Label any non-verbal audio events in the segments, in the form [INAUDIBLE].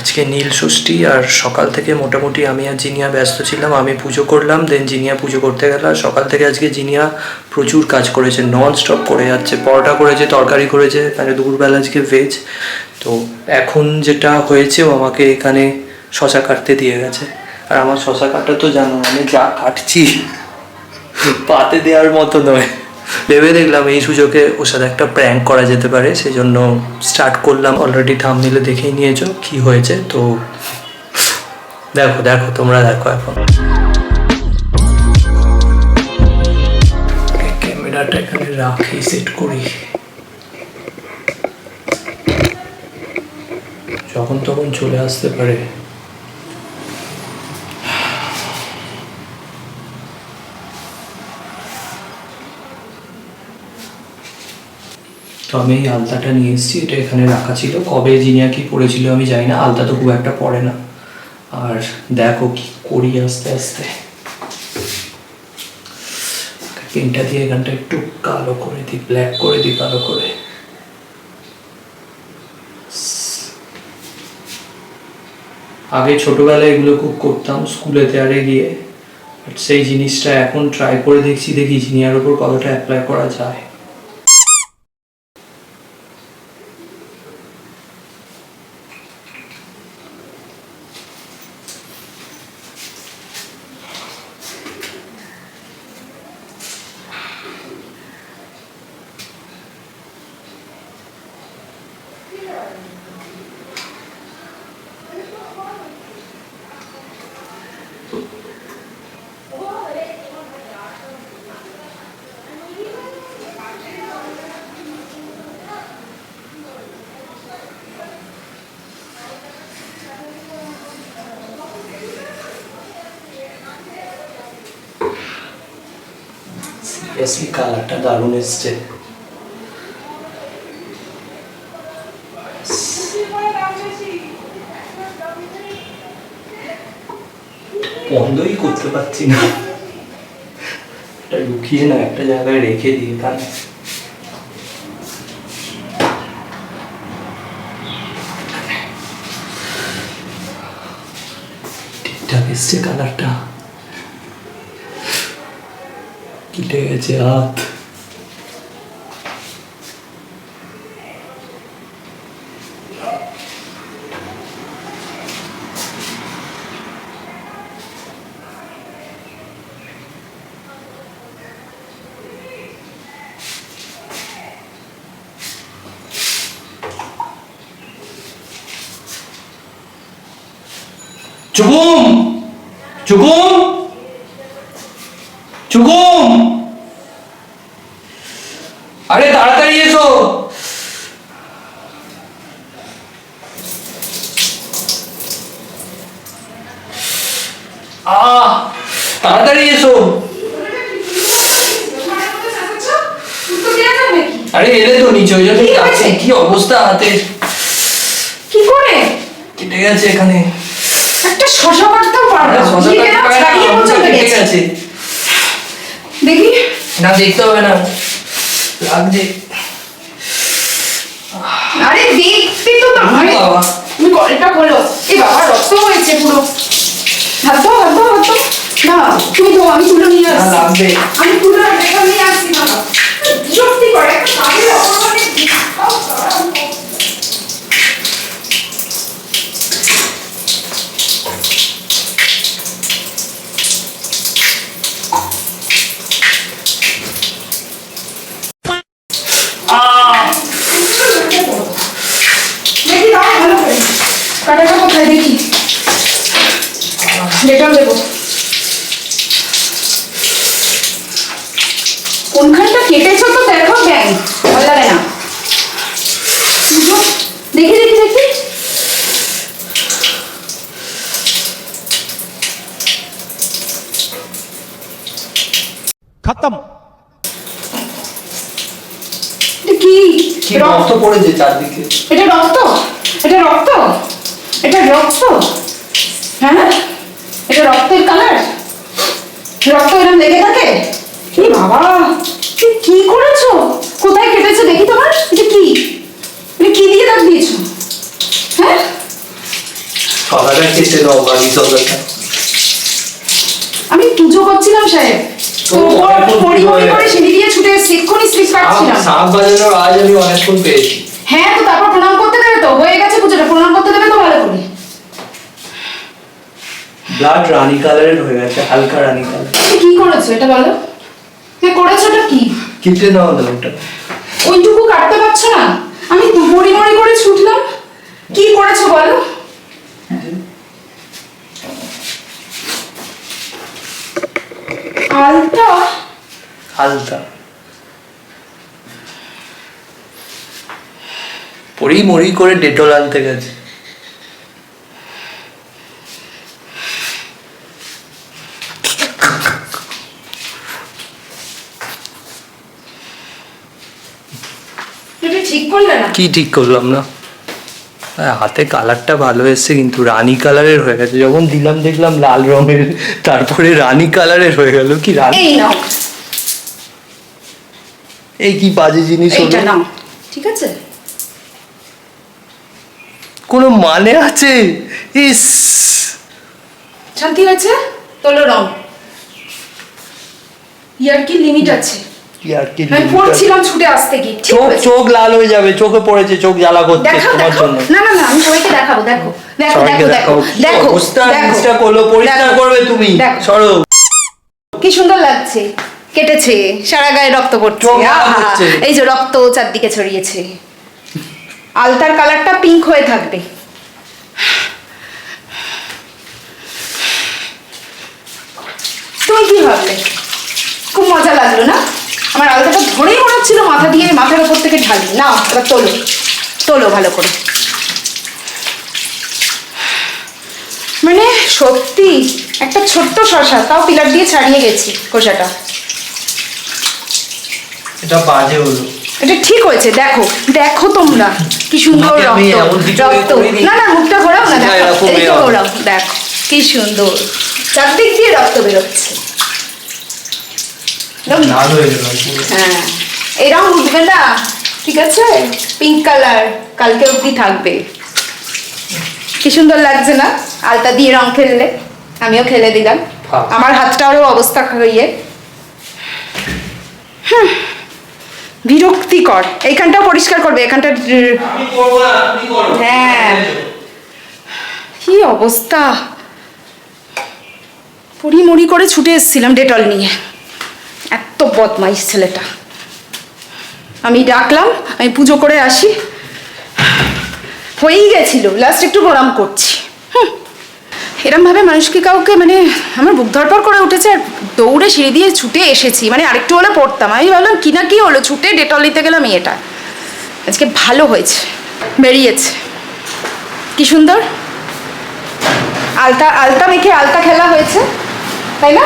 আজকে নীল ষষ্ঠী আর সকাল থেকে মোটামুটি আমি আর জিনিয়া ব্যস্ত ছিলাম। আমি পুজো করলাম দেন জিনিয়া পুজো করতে গেল। আর সকাল থেকে আজকে জিনিয়া প্রচুর কাজ করেছে নন স্টপ করে যাচ্ছে। পরোটা করেছে, তরকারি করেছে মানে দুপুরবেলা আজকে ভেজ তো এখন যেটা হয়েছে, ও আমাকে এখানে শশা কাটতে দিয়ে গেছে। আর আমার শশা কাটা তো জানো, আমি যা কাটছি, পাতে দেওয়ার মতো নয়। ভেবে দেখলাম এই সুযোগে ওর সাথে একটা প্র্যাঙ্ক করা যেতে পারে সেই জন্য স্টার্ট করলাম। অলরেডি থাম নিলে দেখেই নিয়েছো কি হয়েছে, তো দেখো দেখো, তোমরা দেখো এখন। ক্যামেরাটা এখানে রাখি সেট করি। যখন তখন চলে আসতে পারে। তো আমি এই আলতাটা নিয়ে এসেছি, এটা এখানে রাখা ছিল। কবে জিনিয়া কি পড়েছিল আমি জানি না, আলতা তো খুব একটা পড়ে না। আর দেখো কি করি আস্তে আস্তে। পেনটা দিয়ে এখানটা একটু কালো করে দিই ব্ল্যাক করে দিই, কালো করে। আগে ছোটবেলায় এগুলো খুব করতাম স্কুলেতে আরে গিয়ে। সেই জিনিসটা এখন ট্রাই করে দেখছি, দেখি জিনিয়ার ওপর কতটা অ্যাপ্লাই করা যায়। সিরিয়াসলি কালারটা দারুণ এসছে। বন্ধই করতে পারছি না। লুকিয়ে না, একটা জায়গায় রেখে দিই তাহলে ঠিকঠাক এসছে কালারটা। কেটে গেছে হাত চুকুম চুকুম চুকুম আরে তাড়াতাড়ি এসো আহ তাড়াতাড়ি এসো আরে এলে তো নিচে ওই জন্য কি অবস্থা হাতের কি করে? কেটে গেছে এখানে। একটা শশা কাটতেও পারবে কেটে গেছে। দেখি। না দেখতে হবে না। লাগছে। আরে দেখতে তো তুমি কলটা খোলো। এ বাবা রক্ত হয়েছে পুরো। হাত দাও হাত দাও হাত দাও না তুমি তো আমি তুলো নিয়ে আসছি। লাগবে আমি তুলো নিয়ে আসছি বাবা। বিরক্তি করে একটা কাজের অপমানে দিও দেখি দাও ভালো করে কাটাটা কোথায় দেখি ডেটল দেবো কোনখানটা কেটেছো তো দেখো ব্যাং ভালো লাগে না দুটো দেখি দেখি দেখি খতম। কি? রক্ত পড়েছে চারদিকে? এটা রক্ত? এটা রক্ত? এটা রক্ত? হ্যাঁ? এটা রক্তের কালার রক্ত এরকম লেগে থাকে? কি বাবা তুমি কি করেছ? কোথায় কেটেছে দেখি তোমার এটা কি? এটা কি দিয়ে দাগ দিয়েছ? হ্যাঁ? সবাই কেটে দাও বাড়ি সবাই আমি পুজো করছিলাম সাহেব। হয়ে আমি হ্যাঁ তো তারপর প্রণাম করতে দেবে তো? হয়ে গেছে পুজোটা প্রণাম করতে দেবে তো ভালো করে? ব্লাড রানী কালারের হয়ে গেছে হালকা রানী কালার তুমি কি করেছ এটা বলো? হ্যাঁ করেছ ওটা কি? কেটে দাও না ওটা। ওইটুকু কাটতে পারছ না? আমি মরি মরি করে ছুটলাম। কি করেছ বলো? আলতা হালকা পড়ি মরি করে ডেটল আনতে গেছে। ঠিক করলে না? কি ঠিক করলাম না? হাতে কালারটা ভালো এসছে কিন্তু রানী কালারের হয়ে গেছে। যখন দিলাম দেখলাম লাল রঙের তারপরে রানী কালারের হয়ে গেল। কি রানী? এই কি বাজে জিনিস হলো? ঠিক আছে? কোনো মানে আছে? ইস! শান্তি হয়েছে তোলো রং। ইয়ার কি লিমিট আছে? কি আর কি আমি পড়ছিলাম ছুটে আসতে কি চোখ চোখ লাল হয়ে যাবে চোখে পড়েছে চোখ জ্বালা করছে তোমার জন্য। না না না আমি সবাইকে দেখাবো দেখো দেখো দেখো দেখো দেখাও কি দেখো অবস্থা? দেখো। করল পরিষ্কার করবে তুমি। সরো। কি সুন্দর লাগছে কেটেছে সারা গায়ে রক্ত পড়ছে। এই যে রক্ত চারদিকে ছড়িয়েছে। আলতার কালারটা পিঙ্ক হয়ে থাকবে। তুমি কি ভাবলে? খুব মজা লাগল না? আলতাটা ধরেই মনে হচ্ছিল মাথা দিয়ে মাথার উপর থেকে ঢালি। না এবার তোলো। তোলো ভালো করে। মানে সত্যি একটা ছোট্ট শশা তাও পিলার দিয়ে ছাড়িয়ে গেছি খোসাটা। এটা বাজে হলো। এটা ঠিক হয়েছে দেখো দেখো তোমরা কি সুন্দর রক্ত রক্ত। না না মুখটা ঘোরাও না দেখো। ঘোরাও কি সুন্দর। চারদিক দিয়ে রক্ত বেরোচ্ছে। হয়ে হ্যাঁ। এরকম উঠবে না ঠিক আছে? পিঙ্ক কালার কালকে অবধি থাকবে। কি সুন্দর লাগছে না? আলতা দিয়ে রং খেললে। আমিও খেলে দিলাম। বাহ। আমার হাতটারও অবস্থা হইয়ে বিরক্তিকর। এইখানটাও পরিষ্কার করবে এখানটা করো। হ্যাঁ। কি অবস্থা? পড়ি মরি করে ছুটে এসেছিলাম ডেটল নিয়ে। এত বদমাইশ ছেলেটা। আমি ডাকলাম, আমি পুজো করে আসি। হয়েই গেছিল লাস্ট একটু প্রণাম করছি। এরমভাবে মানুষকে কাউকে মানে আমার বুক ধরপড় করে উঠেছে আর দৌড়ে সিঁড়ি দিয়ে ছুটে এসেছি। মানে আরেকটু হলে পড়তাম। আমি ভাবলাম, কি না কি হলো? ছুটে ডেটল নিতে গেলাম এটা আজকে ভালো হয়েছে, বেরিয়েছে। কি সুন্দর। আলতা আলতা মেখে আলতা খেলা হয়েছে, তাই না?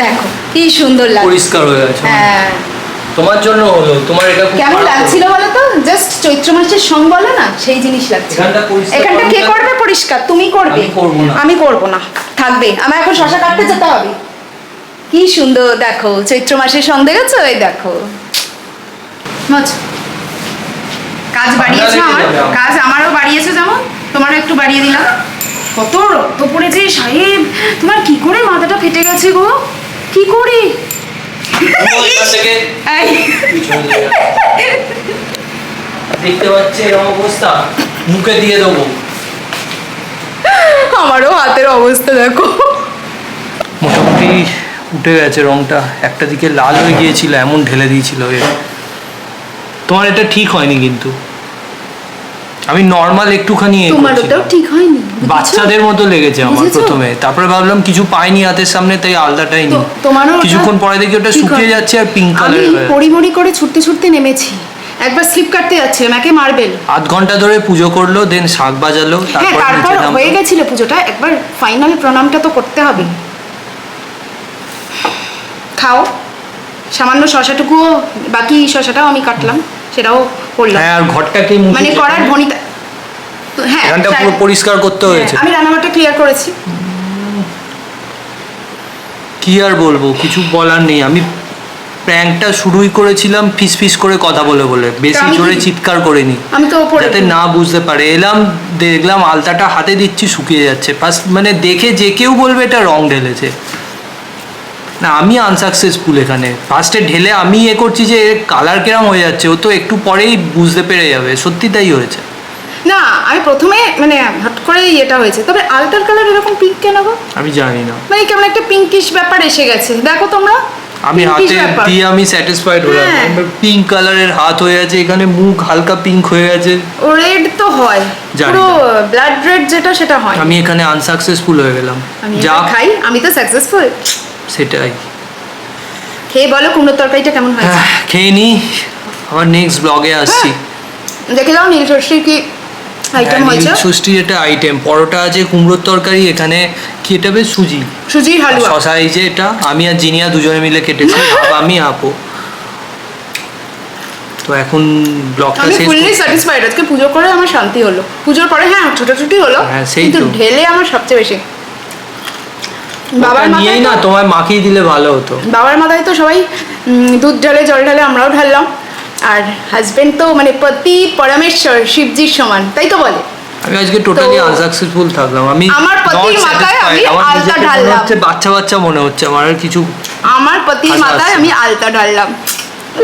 দেখো কি সুন্দর লাগছে। পরিষ্কার হয়ে গেছে। হ্যাঁ। তোমার জন্য হলো তোমার এটা কেমন লাগছিল বলো তো? জাস্ট চৈত্র মাসের সং বলে না? সেই জিনিস লাগছে। এখানটা পরিষ্কার এখানটা কে করবে? পরিষ্কার। তুমি করবে। আমি করব না। আমি করব না। থাকবে। আমার এখন শশা কাটতে যেতে হবে। কি সুন্দর দেখো চৈত্র মাসের সং দেখেছ? এই দেখো। কাজ বাড়িয়েছো আমার। কাজ আমারও বাড়িয়েছো যেমন তোমারও একটু বাড়িয়ে দিলাম। কত রক্ত পড়েছে সাহেব তোমার কি করে মাথাটা ফেটে গেছে গো? কি করে। দেখতে পাচ্ছি এরকম অবস্থা। মুখে দিয়ে দেবো। আমারও হাতের অবস্থা দেখো। মোটামুটি উঠে গেছে রংটা। একটা দিকে লাল হয়ে গিয়েছিল এমন ঢেলে দিয়েছিল তোমার এটা ঠিক হয়নি কিন্তু। আমি নর্মাল একটুখানি এ তোমার করছিলাম। ওটাও ঠিক হয়নি বুঝেছ? বাচ্চাদের মতো লেগেছে আমার বুঝেছ? প্রথমে তারপরে ভাবলাম কিছু পাইনি হাতের সামনে তাই আলদাটাই নি তো- তোমারও ওটা কিছুক্ষণ পরে দেখি ওটা ঠিক শুকিয়ে হয়। যাচ্ছে আর পিঙ্ক আমি কালার পড়ি করে ছুটতে ছুটতে নেমেছি একবার স্লিপ কাটতে যাচ্ছে ম্যাকে মারবেল আধ ঘণ্টা ধরে পুজো করল দেন শাক বাজালো হ্যাঁ তারপর তারপর নিচে নামলো। হয়ে গেছিল পুজোটা একবার ফাইনাল প্রণামটা তো করতে হবে খাও সামান্য শশাটুকুও বাকি শশাটাও আমি কাটলাম সেটাও করলাম হ্যাঁ আর ঘরটাকে মুছে মানে করার ভনিতা হ্যাঁ এখানটা পুরো পরিষ্কার করতে হ্যাঁ, হয়েছে। আমি রান্নাঘরটা ক্লিয়ার করেছি। কি আর বলব কিছু বলার নেই। আমি প্র্যাঙ্কটা শুরুই করেছিলাম ফিস ফিস করে কথা বলে বলে। বেশি জোরে চিৎকার করিনি। আমি তো যাতে না বুঝতে পারে। এলাম দেখলাম আলতাটা হাতে দিচ্ছি শুকিয়ে যাচ্ছে। ফার্স্ট মানে দেখে যে কেউ বলবে এটা রং ঢেলেছে। না আমি আনসাকসেসফুল এখানে। ফার্স্টে ঢেলে আমি এ করছি যে কালার কেরাম হয়ে যাচ্ছে। ও তো একটু পরেই বুঝতে পেরে যাবে। সত্যি তাই হয়েছে। না আমি প্রথমে মানে হট করে এটা হয়েছে। তবে আলটার কালার এরকম পিঙ্ক কেন গো? আমি জানি না। মানে কেমন একটা পিঙ্কিশ ব্যাপার এসে গেছে। দেখো তোমরা আমি হাতে। দিয়ে আমি স্যাটিসফাইড হলাম। হ্যাঁ। পিঙ্ক কালারের হাত হয়ে আছে এখানে মুখ হালকা পিঙ্ক হয়ে আছে। ও রেড তো হয়। পুরো ব্লাড রেড যেটা সেটা হয়। আমি এখানে আনসাকসেসফুল হয়ে গেলাম। যা খাই আমি তো সাকসেসফুল সেটাই। খেয়ে বলো কুমড়োর তরকারিটা কেমন হয়েছে। হ্যাঁ, খেয়ে নি। আবার নেক্সট ব্লগে আসছি। দেখে দাও নীল ষষ্ঠীর কি আইটেম হয়েছে ষষ্ঠীর এটা আইটেম পরোটা আছে কুমড়োর তরকারি এখানে বেশ সুজি? সুজির হালুয়া। শশা এই যে এটা আমি আর জিনিয়া দুজনে মিলে কেটেছি [LAUGHS] হাফ আমি হাফও তো এখন ব্লগটা শেষ ফুললি স্যাটিসফাইড আজকে পুজো করে আমার শান্তি হলো। পুজোর পরে হ্যাঁ ছোটাছুটি হলো হ্যাঁ, সেই কিন্তু তো। ঢেলে আমার সবচেয়ে বেশি। বাবার মাথায় না তো- তোমায় মাখিয়ে দিলে ভালো হতো। বাবার মাথায় তো সবাই দুধ ঢালে জল ঢালে আমরাও ঢাললাম। আর হাজবেন্ড তো মানে পতি পরমেশ্বর শিবজির সমান তাই তো বলে আমি আজকে টোটালি আনসাকসেসফুল থাকলাম আমি আমার পতির মাথায় আমি আলতা ঢাললাম। হচ্ছে বাচ্চা বাচ্চা মনে হচ্ছে আমার আর কিছু আমার পতির মাথায়। আমি আলতা ঢাললাম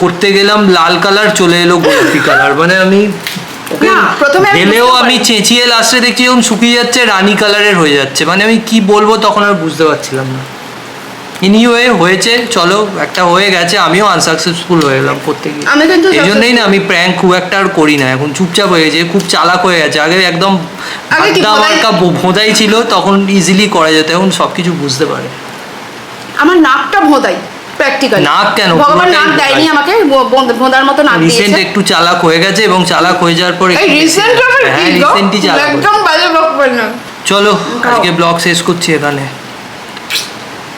করতে গেলাম লাল কালার চলে এলো গোলাপি কালার মানে আমি প্রথমে আমি আমি। চেঁচিয়ে লাস্টে দেখছি যখন শুকিয়ে যাচ্ছে রানী কালারের হয়ে যাচ্ছে মানে আমি কি বলব তখন আর বুঝতে পারছিলাম না এনিওয়ে হয়েছে চলো একটা হয়ে গেছে আমিও আনসাকসেসফুল হয়ে গেলাম করতে গিয়ে আমি কিন্তু এই জন্যই না আমি প্র্যাঙ্ক খুব একটা আর করি না এখন চুপচাপ হয়ে গেছে খুব চালাক হয়ে গেছে আগে একদম আগে কি ভোদাই- মার্কা ভোঁদাই ছিল তখন ইজিলি করা যেত এখন সব কিছু বুঝতে পারে আমার নাকটা ভোঁদাই প্র্যাকটিক্যাল নাক কেন? ভগবান পুরোটাই নাক দেয়নি ভোঁদাই। আমাকে ভো- ভো- ভোঁদার মতো নাক রিসেন্ট দিয়েছে একটু চালাক হয়ে গেছে এবং চালাক হয়ে যাওয়ার পরে এই রিসেন্ট আবার হ্যাঁ কি গো? রিসেন্টই চালাক হয়েছে। একদম বাজে বকবেন না চলো। আজকে ব্লগ শেষ করছি এখানে